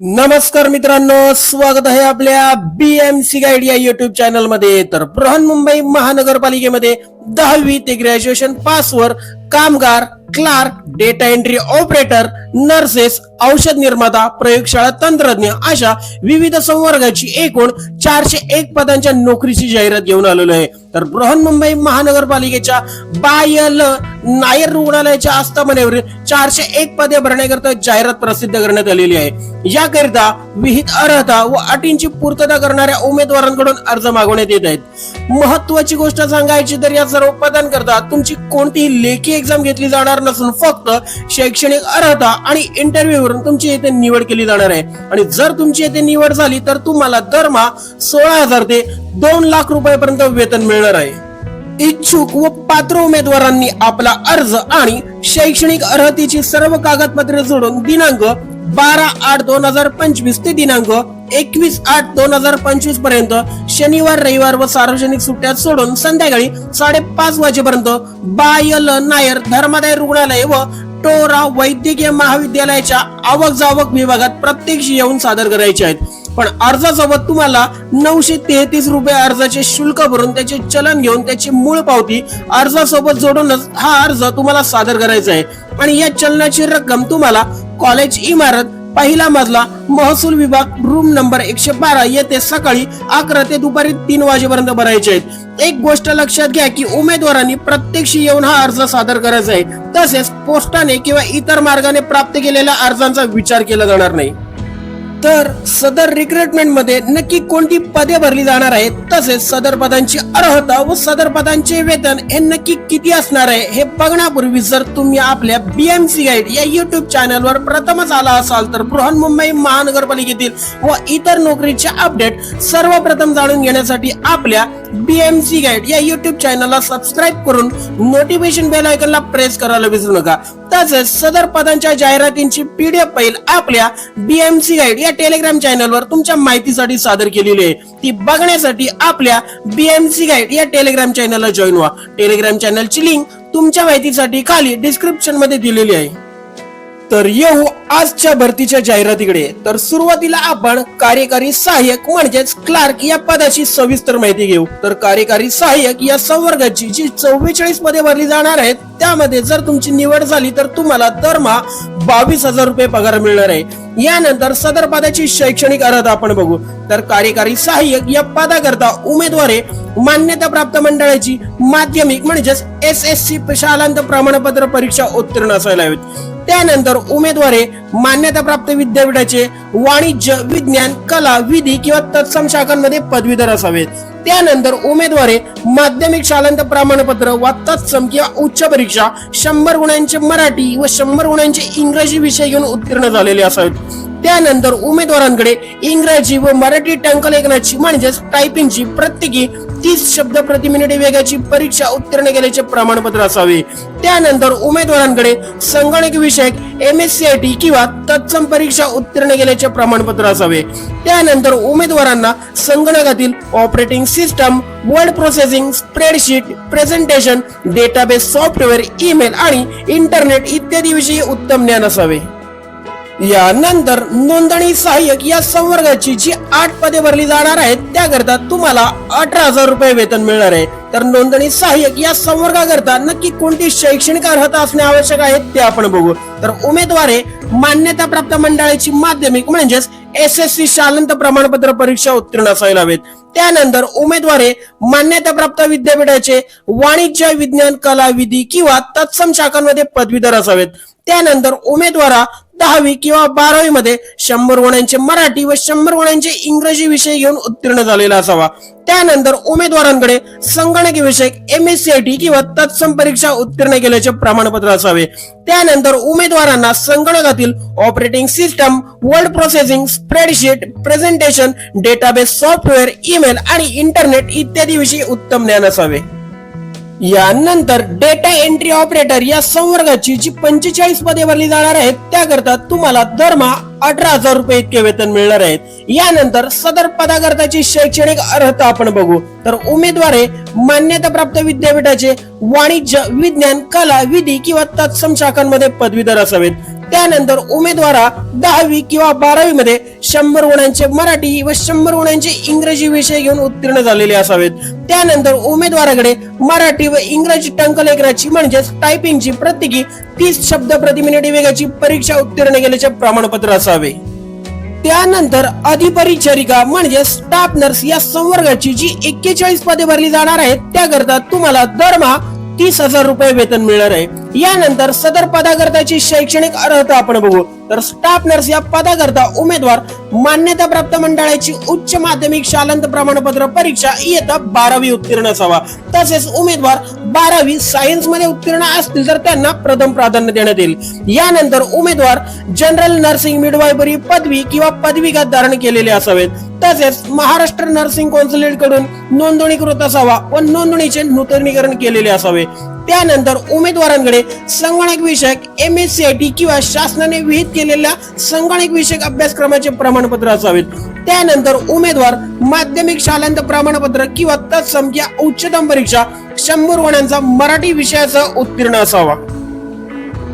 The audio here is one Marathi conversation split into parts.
नमस्कार मित्रांनो स्वागत आहे आपल्या बीएमसी गाईड या युट्यूब चॅनलमध्ये. तर बृहन्मुंबई महानगरपालिकेमध्ये दहावी ते ग्रॅज्युएशन पासवर कामगार clerk data entry operator nurses औषध निर्माता प्रयोगशाळा तंत्रज्ञ अशा विविध संवर्गाची एकूण चारशे एक पदांच्या नोकरीची जाहिरात घेऊन आलेलो आहे. तर बृहन्मुंबई महानगरपालिकेच्या बायल नायर रुग्णालयाच्या आस्थापनेवरील चारशे एक पदे भरण्याकरता जाहिरात प्रसिद्ध करण्यात आलेली आहे. याकरिता विहित अर्हता व अटींची पूर्तता करणाऱ्या उमेदवारांकडून अर्ज मागवण्यात येत आहेत. महत्वाची गोष्ट सांगायची तर या सर्व पदांकरता तुमची कोणतीही लेखी एक्झाम घेतली जाणार नसून फक्त शैक्षणिक अर्हता आणि इंटरव्ह्यूवरून तुमची येथे निवड केली जाणार आहे. आणि जर तुमची येथे निवड झाली तर तुम्हाला दरमहा सोळा हजार ते दोन लाख रुपयापर्यंत वेतन मिळणार आहे. इच्छुक व पात्र उमेदवारांनी आपला अर्ज आणि शैक्षणिक अर्हतेची सर्व कागदपत्रे जोडून दिनांक बारा आठ दोन हजार पंचवीस ते दिनांक एकवीस आठ दोन हजार पंचवीसपर्यंत शनिवार रविवार व सार्वजनिक सुट्ट्या सोडून संध्याकाळी साडेपाच वाजेपर्यंत बायल नायर धर्मादाय रुग्णालय व टोरा वैद्यकीय महाविद्यालयाच्या आवक जावक विभागात प्रत्यक्ष येऊन सादर करायचे आहेत. पण अर्जासोबत तुम्हाला नऊशे तेहतीस रुपये अर्जाचे शुल्क भरून त्याचे चलन घेऊन त्याची मूळ पावती अर्जासोबत जोडूनच हा अर्ज तुम्हाला सादर करायचा आहे. आणि या चलनाची रक्कम तुम्हाला कॉलेज इमारत पहिला मजला महसूल विभाग रूम नंबर एकशे बारा येथे सकाळी अकरा ते दुपारी तीन वाजेपर्यंत भरायचे आहेत. एक गोष्ट लक्षात घ्या की उमेदवारांनी प्रत्यक्ष येऊन हा अर्ज सादर करायचा आहे. तसेच पोस्टाने किंवा इतर मार्गाने प्राप्त केलेल्या अर्जांचा विचार केला जाणार नाही. तर सदर रिक्रुटमेंटमध्ये नक्की कोणती पदे भरली जाणार आहेत तसेच सदर पदांची अर्हता व सदर पदांचे वेतन हे नक्की किती असणार आहे हे बघण्यापूर्वी जर तुम्ही आपल्या बीएमसी गाईड या युट्यूब चॅनलवर प्रथमच आला असाल तर बृहन्मुंबई महानगरपालिकेतील व इतर नोकरीचे अपडेट सर्वप्रथम जाणून घेण्यासाठी आपल्या बीएमसी गाईड या युट्यूब चॅनलला सबस्क्राईब करून नोटिफिकेशन बेल आयकनला प्रेस करायला विसरू नका. आताच सदर पदांच्या जाहिरातींची पीडीएफ फाईल आपल्या बीएमसी गाईड या टेलिग्राम चॅनलवर तुमच्या माहितीसाठी सादर केलेली आहे. ती बघण्यासाठी आपल्या बीएमसी गाईड या टेलिग्राम चॅनलला जॉईन व्हा. टेलिग्राम चॅनलची लिंक तुमच्या माहितीसाठी खाली डिस्क्रिप्शनमध्ये दिलेली आहे. तर येऊ आजच्या भरतीच्या जाहिरातीकडे. तर सुरुवातीला आपण कार्यकारी सहाय्यक म्हणजेच क्लार्क या पदाची सविस्तर माहिती घेऊ. तर कार्यकारी सहाय्यक या संवर्गाची जी चव्वेचाळीसमध्ये भरली जाणार आहेत त्यामध्ये जर तुमची निवड झाली तर तुम्हाला दरमहा बावीस हजार रुपये पगार मिळणार आहे. यानंतर सदर पदाची शैक्षणिक अर्हता आपण बघू. तर कार्यकारी सहाय्यक या पदाकरता उमेदवारे मान्यता प्राप्त मंडळाची माध्यमिक म्हणजेच एस एस सी शालांत प्रमाणपत्र परीक्षा उत्तीर्ण असायला हवीत. त्यानंतर उमेदवारे मान्यता प्राप्त विद्यापीठाचे वाणिज्य विज्ञान कला विधी किंवा तत्सम शाखांमध्ये पदवीधर असावेत. त्यानंतर उमेदवारे माध्यमिक शालांत प्रमाणपत्र वा तत्सम किंवा उच्च परीक्षा शंभर गुणांचे मराठी व शंभर गुणांचे इंग्रजी विषय घेऊन उत्तीर्ण झालेले असावेत. त्यानंतर उमेदवारांकडे इंग्रजी व मराठी टंकलेखनाची म्हणजेच टायपिंगची प्रत्येकी तीस शब्द प्रति मिनिट वेगाची परीक्षा उत्तीर्ण केल्याचे प्रमाणपत्र असावे. त्यानंतर उमेदवारांकडे संगणक विषयक M S C I T किंवा तत्सम परीक्षा उत्तीर्ण केल्याचे प्रमाणपत्र असावे. त्यानंतर उमेदवारांना संगणकातील operating system word processing spreadsheet presentation database software email आणि इंटरनेट इत्यादी विषयी उत्तम ज्ञान असावे. यानंतर नोंदणी सहाय्यक या संवर्गाची जी आठ पदे भरली जाणार आहेत त्याकरता तुम्हाला अठरा हजार रुपये वेतन मिळणार आहे. तर नोंदणी सहाय्यक या संवर्गाकरता नक्की कोणती शैक्षणिक अर्हता असणे आवश्यक आहे ते आपण बघू. तर उमेदवारे मान्यता प्राप्त मंडळाची माध्यमिक म्हणजेच एस एस सी शालंत प्रमाणपत्र परीक्षा उत्तीर्ण असायला हवेत. त्यानंतर उमेदवारे मान्यता प्राप्त विद्यापीठाचे वाणिज्य विज्ञान कला विधी किंवा तत्सम शाखांमध्ये पदवीधर असावेत. त्यानंतर उमेदवारा दहावी किंवा बारावी मध्ये शंभर गुणांचे मराठी व शंभर गुणांचे इंग्रजी विषय घेऊन उत्तीर्ण झालेला असावा. त्यानंतर उमेदवारांकडे संगणक विषयक M S C I T किंवा तत्सम परीक्षा उत्तीर्ण केल्याचे प्रमाणपत्र असावे. त्यानंतर उमेदवारांना संगणकातील operating system word processing spreadsheet presentation database software email आणि इंटरनेट इत्यादी विषयी उत्तम ज्ञान असावे. यानंतर डेटा एंट्री ऑपरेटर या संवर्गाची जी पंचेचाळीस पदे भरली जाणार आहेत त्याकरता तुम्हाला दरमहा अठरा हजार रुपये इतके वेतन मिळणार आहेत यानंतर सदर पदाकरताची शैक्षणिक अर्हता आपण बघू. तर उमेदवारे मान्यताप्राप्त विद्यापीठाचे वाणिज्य विज्ञान कला विधी किंवा तत्सम शाखांमध्ये पदवीधर असावेत. त्यानंतर उमेदवारा दहावी किंवा बारावी मध्ये शंभर गुणांचे मराठी व शंभर गुणांचे इंग्रजी विषय घेऊन उत्तीर्ण झालेले असावेत. त्यानंतर उमेदवाराकडे मराठी व इंग्रजी टंकलेखनाची म्हणजेच टायपिंगची प्रत्येकी तीस शब्द प्रति मिनिट वेगाची परीक्षा उत्तीर्ण केल्याचे प्रमाणपत्र असावे. त्यानंतर अधिपरिचारिका म्हणजे स्टाफ नर्स या संवर्गाची जी एक्केचाळीस पदे भरली जाणार आहेत त्याकरता तुम्हाला दरमहा तीस हजार रुपये वेतन मिळणार आहे. यानंतर सदर पदाकरताची शैक्षणिक अर्हता आपण बघू. तर स्टाफ नर्स या पदाकरता उमेदवार मान्यता प्राप्त मंडळाची उच्च माध्यमिक शालांत प्रमाणपत्र परीक्षा इयत्ता बारावी उत्तीर्ण असावा. तसेच उमेदवार बारावी सायन्समध्ये उत्तीर्ण असतील तर त्यांना प्रथम प्राधान्य देण्यात येईल. यानंतर उमेदवार जनरल नर्सिंग मिडवायबरी पदवी किंवा पदविका धारण केलेले असावेत. तसेच महाराष्ट्र नर्सिंग कौन्सिलकडून नोंदणीकृत असावा व नोंदणीचे नूतनीकरण केलेले असावे. त्यानंतर उमेदवारांकडे संगणक विषयक M S C I T किंवा शासनाने विहित केलेल्या संगणक विषयक अभ्यासक्रमाचे प्रमाणपत्र असावेत. त्यानंतर उमेदवार माध्यमिक शालांत प्रमाणपत्र किंवा तत्सम या उच्चतम परीक्षा शंभर गुणांचा मराठी विषयाचा उत्तीर्ण असावा.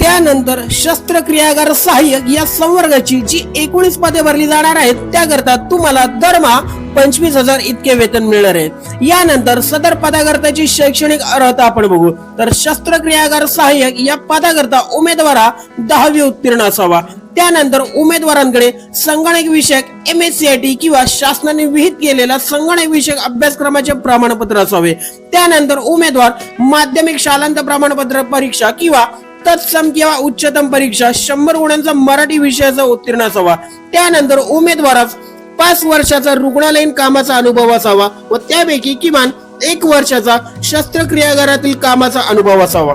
त्यानंतर शस्त्रक्रियागार सहाय्यक या संवर्गाची जी एकोणीस पदे भरली जाणार आहेत त्याकरता तुम्हाला दरमहा पंचवीस हजार इतके वेतन मिळणार आहे. यानंतर सदर पदाकरताची शैक्षणिक अर्हता आपण बघू. तर शस्त्रक्रियागार सहाय्यक या पदाकरता उमेदवारा दहावी उत्तीर्ण असावा. त्यानंतर उमेदवारांकडे संगणक विषयक M S C I T किंवा शासनाने विहित केलेला संगणक विषयक अभ्यासक्रमाचे प्रमाणपत्र असावे. त्यानंतर उमेदवार माध्यमिक शालांत प्रमाणपत्र परीक्षा किंवा तत्सम किंवा उच्चतम परीक्षा शंभर गुणांचा मराठी विषयाचा उत्तीर्ण असावा. त्यानंतर उमेदवारास पाच वर्षाचा रुग्णालयीन कामाचा अनुभव असावा व त्यापैकी किमान एक वर्षाचा शस्त्रक्रियागारातील कामाचा अनुभव असावा.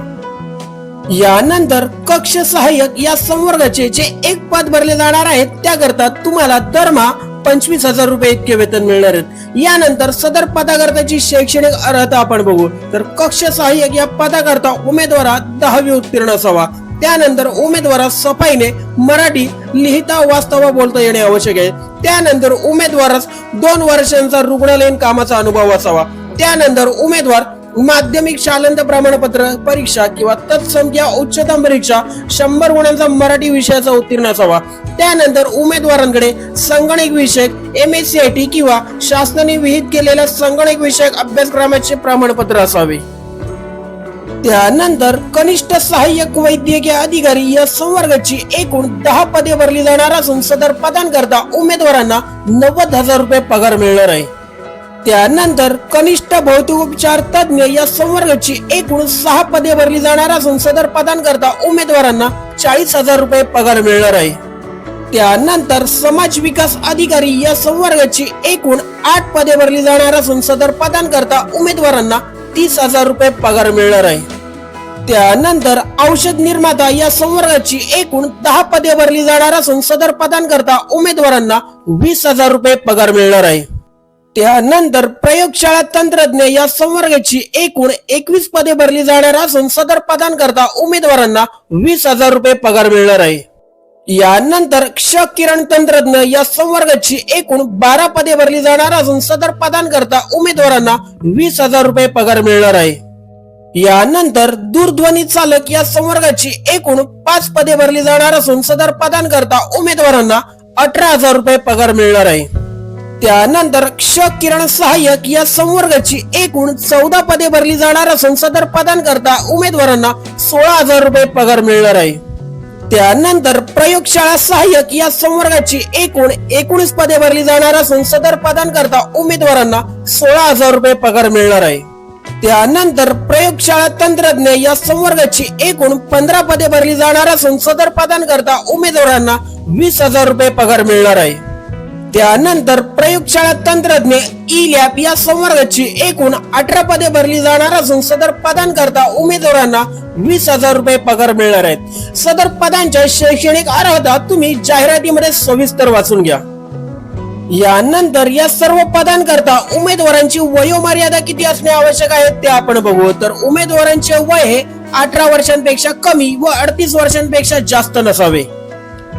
यानंतर कक्ष सहाय्यक या संवर्गाचे जे एक पद भरले जाणार आहेत त्याकरता तुम्हाला दरमहा पंचवीस हजार रुपये इतके वेतन मिळणार आहेत. यानंतर सदर पदाकरताची शैक्षणिक अर्हता आपण बघू. तर कक्ष सहाय्यक या पदाकरता उमेदवारा दहावी उत्तीर्ण असावा. त्यानंतर उमेदवारास सफाईने मराठी लिहिता वाचता व बोलता येणे आवश्यक आहे. त्यानंतर उमेदवारास दोन वर्षांचा रुग्णालयीन कामाचा अनुभव असावा. त्यानंतर उमेदवार माध्यमिक शालांत प्रमाणपत्र परीक्षा किंवा तत्सम किंवा उच्चतम परीक्षा शंभर गुणांचा मराठी विषयाचा उत्तीर्ण असावा. त्यानंतर उमेदवारांकडे संगणक विषयक M S C I T किंवा शासनाने विहित केलेल्या संगणक विषयक अभ्यासक्रमाचे प्रमाणपत्र असावे. त्यानंतर कनिष्ठ सहाय्यक वैद्यकीय अधिकारी या संवर्गाची एकूण दहा पदे भरली जाणार असून सदर पदांकरता उमेदवारांना नव्वद हजार रुपये पगार मिळणार आहे. त्यानंतर कनिष्ठ भौतिक उपचार तज्ञ या संवर्गाची एकूण सहा पदे भरली जाणार असून सदर पदांकरता उमेदवारांना चाळीस हजार रुपये पगार मिळणार आहे. त्यानंतर समाज विकास अधिकारी या संवर्गाची एकूण आठ पदे भरली जाणार असून सदर पदांकरता उमेदवारांना तीस हजार रुपये पगार मिळणार आहे. त्यानंतर औषध निर्माता या संवर्गाची एकूण दहा पदे भरली जाणार असून सदर पदांकरता उमेदवारांना वीस हजार रुपये पगार मिळणार आहे. त्यानंतर प्रयोगशाळा तंत्रज्ञ या संवर्गाची एकूण एकवीस पदे भरली जाणार असून सदर पदांकरता उमेदवारांना वीस हजार रुपये पगार मिळणार आहे. यानंतर क्ष किरण तंत्रज्ञ या संवर्गाची एकूण बारा पदे भरली जाणार असून सदर पदांकरता उमेदवारांना वीस हजार रुपये पगार मिळणार आहे. यानंतर दूरध्वनी चालक या संवर्गाची एकूण पाच पदे भरली जाणार असून सदर पदांकरता उमेदवारांना अठरा हजार रुपये पगार मिळणार आहे. त्यानंतर क्ष किरण सहाय्यक या संवर्गाची एकूण चौदा पदे भरली जाणार असून सदर पदांकरता उमेदवारांना सोळा हजार रुपये पगार मिळणार आहे. त्यानंतर प्रयोगशाळा सहाय्यक या संवर्गाची एकूण एकोणीस पदे भरली जाणार असून सदर पदांकरता उमेदवारांना सोळा हजार रुपये पगार मिळणार आहे. त्यानंतर प्रयोगशाळा तंत्रज्ञ या संवर्गाची एकूण पंधरा पदे भरली जाणार असून सदर पदांकरता उमेदवारांना वीस हजार रुपये पगार मिळणार आहे. त्यानंतर प्रयोगशाळा तंत्रज्ञ ई लॅब या संवर्गाची एकूण अठरा पदे भरली जाणार असून सदर पदांकरता उमेदवारांना वीस हजार रुपये पगार मिळणार आहेत. सदर पदांच्या शैक्षणिक अर्हता तुम्ही जाहिरातीमध्ये सविस्तर वाचून घ्या. यानंतर या सर्व पदांकरता उमेदवारांची वयोमर्यादा किती असणे आवश्यक आहे ते आपण बघू. तर उमेदवारांचे वय हे अठरा वर्षांपेक्षा कमी व अडतीस वर्षांपेक्षा जास्त नसावे.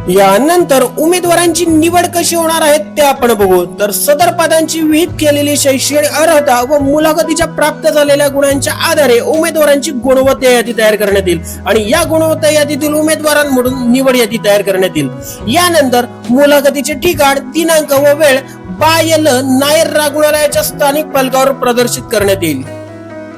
यानंतर उमेदवारांची निवड कशी होणार आहे ते आपण बघू. तर सदर पदांची विहित केलेली शैक्षणिक अर्हता व मुलाखतीच्या प्राप्त झालेल्या गुणांच्या आधारे उमेदवारांची गुणवत्ता यादी तयार करण्यात येईल आणि या गुणवत्ता यादीतील उमेदवारांमधून निवड यादी तयार करण्यात येईल. यानंतर मुलाखतीचे ठिकाण दिनांक व वेळ बायल नायर रुग्णालयाच्या स्थानिक पालकावर प्रदर्शित करण्यात येईल.